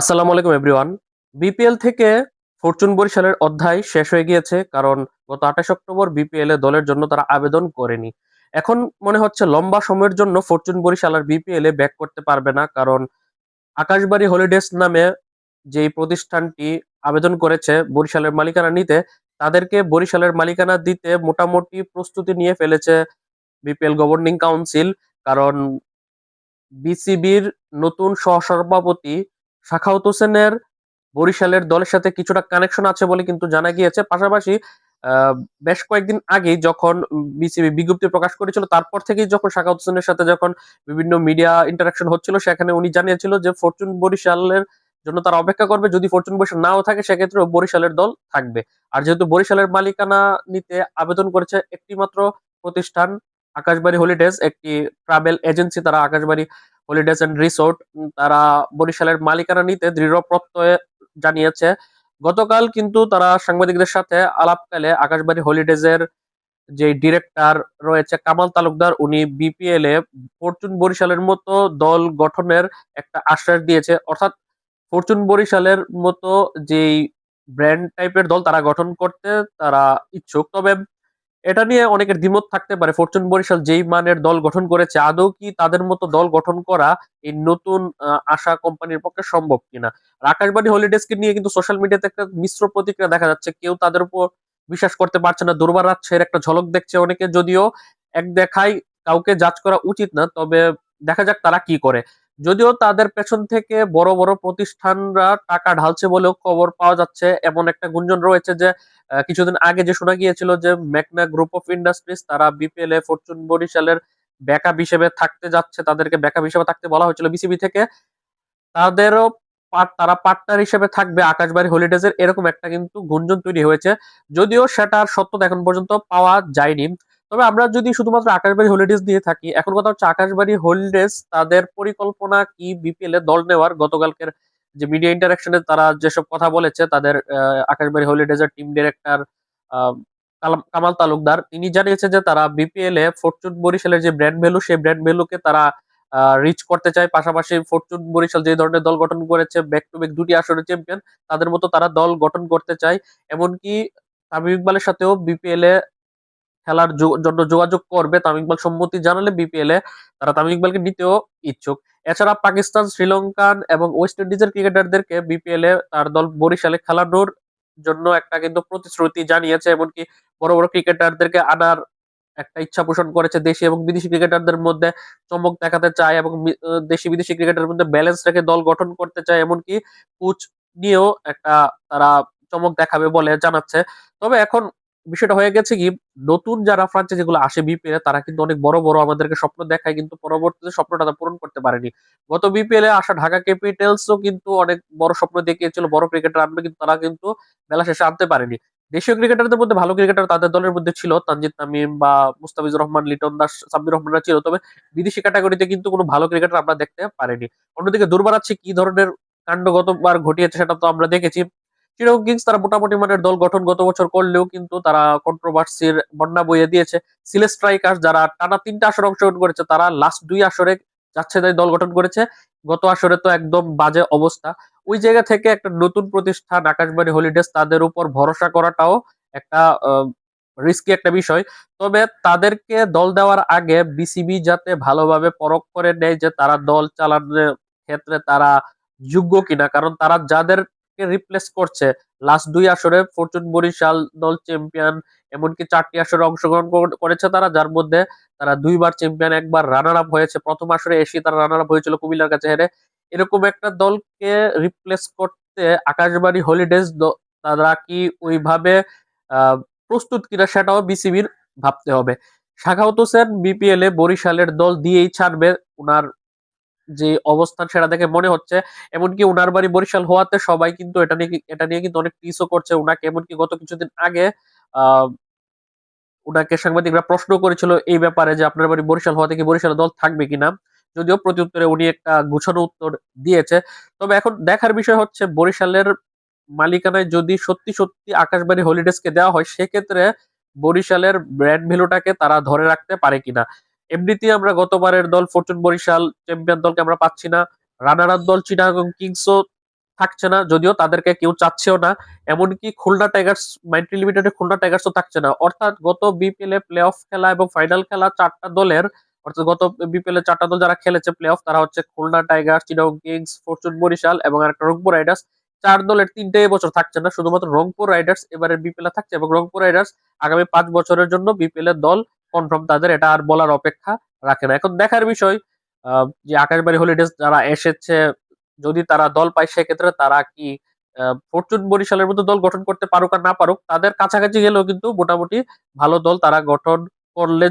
আসসালামু আলাইকুম everyone BPL থেকে ফরচুন বরিশালের অধ্যায় শেষ হয়ে গিয়েছে, কারণ গত আঠাশ অক্টোবর বিপিএল এ দলের জন্য তারা আবেদন করেনি। এখন মনে হচ্ছে লম্বা সময়ের জন্য ফরচুন বরিশাল আর বিপিএল এ ব্যাক করতে পারবে না, কারণ আকাশবাড়ি হলিডেজ নামে যেই প্রতিষ্ঠানটি আবেদন করেছে বরিশালের মালিকানা নিতে, তাদেরকে বরিশালের মালিকানা দিতে মোটামুটি প্রস্তুতি নিয়ে ফেলেছে বিপিএল গভর্নিং কাউন্সিল কারণ বিসিবির নতুন সহসভাপতি শাখাউত হোসেনের বরিশালের দলের সাথে কিছুটা কানেকশন আছে বলে কিন্তু জানা গিয়েছে। পাশাপাশি বেশ কয়েকদিন আগেই যখন বিসিবি বিজ্ঞপ্তি প্রকাশ করেছিল, তারপর থেকেই যখন শাখাউত হোসেনের সাথে যখন বিভিন্ন মিডিয়া ইন্টারাকশন হচ্ছিল, সেখানে উনি জানিয়েছিল যে ফরচুন বরিশালের জন্য তারা অপেক্ষা করবে। যদি ফরচুন বরিশাল নাও থাকে সেক্ষেত্রে বরিশালের দল থাকবে। আর যেহেতু বরিশালের মালিকানা নিতে আবেদন করেছে একটি মাত্র প্রতিষ্ঠান আকাশবাড়ি হলিডেজ, একটি ট্রাভেল এজেন্সি তারা আকাশবাড়ি হলিডেজ এন্ড রিসোর্ট তারা বরিশালের মালিকানা নিতে দৃঢ় প্রত্যয় জানিয়েছে। গতকাল কিন্তু তারা সাংবাদিকদের সাথে আলাপকালে আকাশবাড়ি হলিডেজের যে ডিরেক্টর রয়েছে কামাল তালুকদার, উনি বিপিএল এ ফরচুন বরিশালের মতো দল গঠনের একটা আশ্বাস দিয়েছে। অর্থাৎ ফরচুন বরিশালের মতো যেই ব্র্যান্ড টাইপের দল তারা গঠন করতে তারা ইচ্ছুক। তবে এটা নিয়ে অনেকের দ্বিমত থাকতে পারে। ফরচুন বরিশাল যেই মানের দল গঠন করেছে, আদৌ কি তাদের মতো দল গঠন করা এই নতুন আশা কোম্পানির পক্ষে সম্ভব কিনা? আর আকাশবাণী হলিডেজকে নিয়ে কিন্তু সোশ্যাল মিডিয়াতে একটা মিশ্র প্রতিক্রিয়া দেখা যাচ্ছে। কেউ তাদের উপর বিশ্বাস করতে পারছে না। দুর্বার রাজ্যের একটা ঝলক দেখছে অনেকে। যদিও এক দেখাই কাউকে জাজ করা উচিত না, তবে দেখা যাক তারা কি করে। যদিও তাদের পেছন থেকে বড় বড় প্রতিষ্ঠানরা টাকা ঢালছে বলেও খবর পাওয়া যাচ্ছে। এমন একটা গুঞ্জন রয়েছে যে কিছুদিন আগে যে শোনা গিয়েছিল যে মেকনা গ্রুপ অফ ইন্ডাস্ট্রিজ তারা বিপিএল এ ফরচুন বরিশালের ব্যাকআপ হিসেবে থাকতে যাচ্ছে। তাদেরকে ব্যাকআপ হিসেবে থাকতে বলা হয়েছিল বিসিবি থেকে। তাদেরও তারা পার্টনার হিসেবে থাকবে আকাশবাড়ি হলিডেজের এরকম একটা কিন্তু গুঞ্জন তৈরি হয়েছে। যদিও সেটার সত্যতা এখন পর্যন্ত পাওয়া যায়নি। তবে আমরা যদি শুধুমাত্র আকাশবাড়ি হলিডেজ দিয়ে থাকি, এখন কথা হচ্ছে আকাশবাড়ি হলিডেজ তাদের পরিকল্পনা কি বিপিএল এ দল নেওয়ার? গতকালকের যে মিডিয়া ইন্টারাকশনে তারা যেসব কথা বলেছে, তাদের আকাশবাড়ি হলিডেজের টিম ডিরেক্টর কামাল তালুকদার, তিনি জানিয়েছেন যে তারা বিপিএল এ ফরচুন বরিশালের যে ব্র্যান্ড ভ্যালু সেই ব্র্যান্ড ভ্যালুকে তারা রিচ করতে চায়। পাশাপাশি ফরচুন বরিশাল যে ধরনের দল গঠন করেছে ব্যাক টু ব্যাক দুটি আসরের চ্যাম্পিয়ন তাদের মতো তারা দল গঠন করতে চায়। এমনকি তামিম ইকবালের সাথেও বিপিএল এ খেলার জন্য যোগাযোগ করবে তামিম ইকবাল সম্মতি জানালে বিপিএল এ তারা তামিম ইকবালকে নিতেও ইচ্ছুক। এছাড়া পাকিস্তান, শ্রীলঙ্কান এবং ওয়েস্ট ইন্ডিজের ক্রিকেটারদেরকে বিপিএল এ তার দল বরিশালে খেলানোর জন্য একটা কিন্তু প্রতিশ্রুতি জানিয়েছে, এমনকি বড় বড় ক্রিকেটারদেরকে আনার একটা ইচ্ছা পোষণ করেছে। দেশি এবং বিদেশি ক্রিকেটারদের মধ্যে চমক দেখাতে চায় এবং দেশি বিদেশি ক্রিকেটারের মধ্যে ব্যালেন্স রেখে দল গঠন করতে চায়, এমনকি কোচ নিয়েও একটা তারা চমক দেখাবে বলে জানাচ্ছে। তবে এখন বিষয়টা হয়ে গেছে কি, নতুন যারা ফ্রাঞ্চাইজি গুলো আসে বিপিএল এ, তারা কিন্তু অনেক বড় বড় আমাদেরকে স্বপ্ন দেখায়, কিন্তু পরবর্তীতে স্বপ্নটা পূরণ করতে পারেনি। গত বিপিএল এ আসা ঢাকা ক্যাপিটালসও কিন্তু অনেক বড় স্বপ্ন দেখিয়েছিল, বড় ক্রিকেটার আনবে কিন্তু তারা কিন্তু বেলা শেষে আনতে পারেনি। দেশীয় ক্রিকেটারদের মধ্যে ভালো ক্রিকেটার তাদের দলের মধ্যে ছিল, তানজিদ তামিম বা মুস্তাফিজুর রহমান, লিটন দাস, সাব্বির রহমানরা ছিল, তবে বিদেশি ক্যাটাগরিতে কিন্তু কোনো ভালো ক্রিকেটার আমরা দেখতে পারিনি। অন্যদিকে দুর্বার আছে কি ধরনের কাণ্ড গতবার ঘটিয়েছে সেটা তো আমরা দেখেছি। চিরং কিংস তারা মোটামুটি মানের দল গঠন গত বছর করলেও কিন্তু তারা কন্ট্রোভার্সির বন্যা বইয়ে দিয়েছে। সিলেট স্ট্রাইকার যারা টানা তিনটা আসরে অংশগ্রহণ করেছে, তারা লাস্ট দুই আসরে যাচ্ছে তাই দল গঠন করেছে। গত আসরে তো একদম বাজে অবস্থা। ওই জায়গা থেকে একটা নতুন প্রতিষ্ঠান, আকাশবাণী হলিডেজ তাদের উপর ভরসা করাটাও একটা রিস্কি একটা বিষয়। তবে তাদেরকে দল দেওয়ার আগে বিসিবি যাতে ভালোভাবে পরখ করে নেয় যে তারা দল চালানোর ক্ষেত্রে তারা যোগ্য কিনা, কারণ তারা যাদেরকে রিপ্লেস করছে? লাস্ট দুই আসরে ফরচুন বরিশাল দল চ্যাম্পিয়ন এমনকি চারটি আসরে অংশগ্রহণ করেছে তারা, যার মধ্যে তারা দুইবার চ্যাম্পিয়ন একবার রানার আপ হয়েছে। প্রথম আসরে এসে তারা রানার আপ হয়েছিল কুমিল্লার কাছে হেরে। এরকম একটা দলকে রিপ্লেস করতে আকাশবাণী হলিডেজ তারা কি ওইভাবে প্রস্তুত কিনা সেটাও বিসিবির ভাবতে হবে। শাখাউত হোসেন বিপিএল এ বরিশালের দল দিয়েই ছাড়বে, উনার যে অবস্থান সেটা দেখে মনে হচ্ছে। এমনকি উনার বাড়ি বরিশাল হওয়াতে সবাই কিন্তু এটা নিয়ে এটা নিয়ে কিন্তু অনেক টিসও করছে। উনাকে এমনকি গত কিছুদিন আগে উনাকে সাংবাদিকরা প্রশ্ন করেছিল এই ব্যাপারে যে আপনার বাড়ি বরিশাল হওয়াতে কি বরিশাল দল থাকবে কিনা? যদিও প্রতি উত্তরে উনি একটা গুছানো উত্তর দিয়েছে। তবে এখন দেখার বিষয় হচ্ছে বরিশালের মালিকানায় যদি সত্যি সত্যি আকাশবাণী হলিডেজকে দেওয়া হয়, সেক্ষেত্রে বরিশালের ব্র্যান্ড ভ্যালুটাকে তারা ধরে রাখতে পারে কিনা? এমনিতে আমরা গতবারের দল ফরচুন বরিশাল চ্যাম্পিয়ন দলকে আমরা পাচ্ছি না। রানার দল চিটাগং কিংসও থাকছে না, যদিও তাদেরকে কেউ চাচ্ছেও না। এমনকি খুলনা টাইগার্স মাইন্ট্রি লিমিটেডের খুলনা টাইগার্সও থাকছে না। অর্থাৎ গত বিপিএল এ প্লে অফ খেলা এবং ফাইনাল খেলা চারটা দলের, অর্থাৎ গত বিপিএল এ চারটা দল যারা খেলেছে প্লে অফ তারা হচ্ছে Khulna tigers, Chittagong kings, fortune Barishal এবং একটা রংপুর রাইডার্স। চার দলের তিনটে বছর থাকছে না, শুধুমাত্র রংপুর রাইডার্স এবারে বিপিএল এ থাকছে এবং রংপুর রাইডার্স আগামী পাঁচ বছরের জন্য বিপিএল এর দল কনফার্ম তাদের এটা আর বলার অপেক্ষা রাখে না। এখন দেখার বিষয় যে আকাশবাড়ি হলিডেজ যারা এসেছে যদি তারা দল পায় সেক্ষেত্রে তারা কি ফরচুন বরিশালের মতো দল গঠন করতে পারুক আর না পারুক তাদের কাছাকাছি গেলেও কিন্তু মোটামুটি ভালো দল তারা গঠন করলে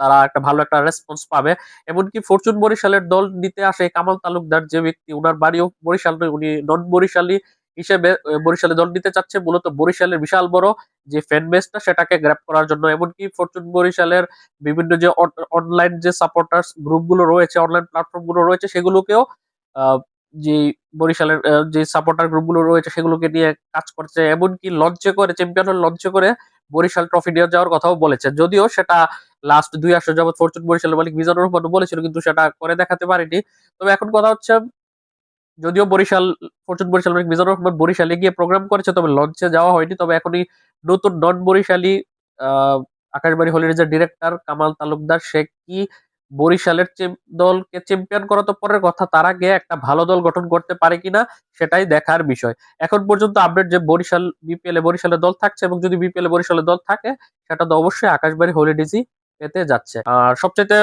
তারা একটা ভালো একটা রেসপন্স পাবে। এমনকি ফরচুন বরিশালের দল নিতে আসে কামাল তালুকদার যে ব্যক্তি উনার বাড়িও বরিশাল নয়, উনি নন বরিশালী হিসেবে বরিশালে দল নিতে চাচ্ছে মূলত বরিশালের বিশাল বড় যে ফ্যান বেসটা সেটাকে গ্র্যাপ করার জন্য। এমনকি ফরচুন বরিশালের বিভিন্ন যে অনলাইন যে সাপোর্টার্স গ্রুপগুলো রয়েছে অনলাইন প্ল্যাটফর্মগুলো রয়েছে, সেগুলোকেও যে বরিশালের যে সাপোর্টার গ্রুপগুলো রয়েছে, সেগুলোকে নিয়ে কাজ করছে। এমনকি লঞ্চে করে চ্যাম্পিয়ন লঞ্চে করে বরিশাল ট্রফি নিয়ে যাওয়ার কথাও বলেছে। যদিও সেটা লাস্ট দুই আসর যাবত ফরচুন বরিশালের মালিক মিজানুর রহমান বলেছিল, কিন্তু সেটা করে দেখাতে পারেনি। তবে এখন কথা হচ্ছে যদিও বরিশাল ফরচুন বরিশাল মিজানুর রহমান বরিশালে গিয়ে প্রোগ্রাম করেছে, তবে লঞ্চে যাওয়া হয়নি। তবে এখনই নতুন নন বরিশালী আকাশবাণী হলিডেজের ডিরেক্টর কামাল তালুকদার, সে কি বরিশালের দলকে চ্যাম্পিয়ন করা তো পরের কথা, তার আগে একটা ভালো দল গঠন করতে পারে কিনা, সেটাই দেখার বিষয়। এখন পর্যন্ত আপডেট যে বরিশাল বিপিএল এ বরিশালের দল থাকছে এবং যদি বিপিএল এ বরিশালের দল থাকে, সেটা তো অবশ্যই আকাশবাড়ি হলিডেজই পেতে যাচ্ছে। আর সবচেয়ে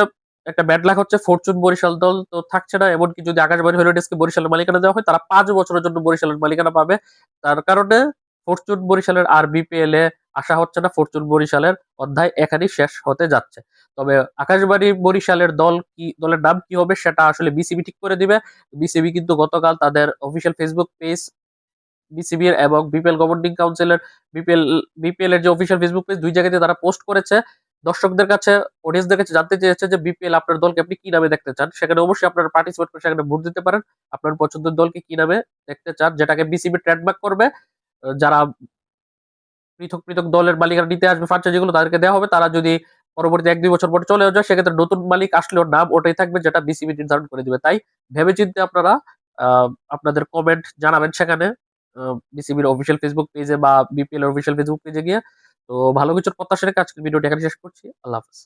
একটা ব্যাড লাক হচ্ছে ফরচুন বরিশাল দল তো থাকছে না, এমনকি যদি আকাশবাণী আকাশবাড়ি হলিডেজকে বরিশালের মালিকানা দেওয়া হয়, তারা পাঁচ বছরের জন্য বরিশালের মালিকানা পাবে। তার কারণে ফরচুন বরিশালের আর বিপিএল এ আসা হচ্ছে না ফরচুন বরিশালের অধ্যায় এখানেই শেষ হতে যাচ্ছে। তবে আকাশবাণী বরিশালের দল কি, দলের নাম কি হবে সেটা আসলে বিসিবি ঠিক করে দিবে। বিসিবি কিন্তু গতকাল তাদের অফিসিয়াল ফেসবুক পেজ বিসিবি এবং বিপিএল গভর্নিং কাউন্সিলের বিপিএল বিপিএল এর যে অফিসিয়াল ফেসবুক পেজ দুই জায়গাতে তারা পোস্ট করেছে। দর্শকদের কাছে অডিয়েন্সদের কাছে জানতে চেয়েছে যে বিপিএল আপনার দলকে আপনি কি নামে দেখতে চান। সেখানে অবশ্যই আপনারা পার্টিসিপেট করে সেখানে ভোট দিতে পারেন। আপনার পছন্দের দলকে কি নামে দেখতে চান, যেটাকে বিসিবি ট্রেডমার্ক করবে। যারা পৃথক পৃথক দলের মালিকরা নিতে আসবে ফ্রাঞ্চাইজি গুলো, তাদেরকে দেওয়া হবে। তারা যদি পরবর্তী এক দুই বছর পরে চলেও যায়, সেক্ষেত্রে নতুন মালিক আসলেও নাম ওটাই থাকবে যেটা বিসিবি নির্ধারণ করে দিবে। তাই ভেবে চিন্তে আপনারা আপনাদের কমেন্ট জানাবেন সেখানে বিসিবির অফিসিয়াল ফেসবুক পেজে বা বিপিএল অফিসিয়াল ফেসবুক পেজে গিয়ে। তো ভালো কিছুর প্রত্যাশা রেখে আজকের ভিডিওটি এখানে শেষ করছি। আল্লাহ হাফিজ।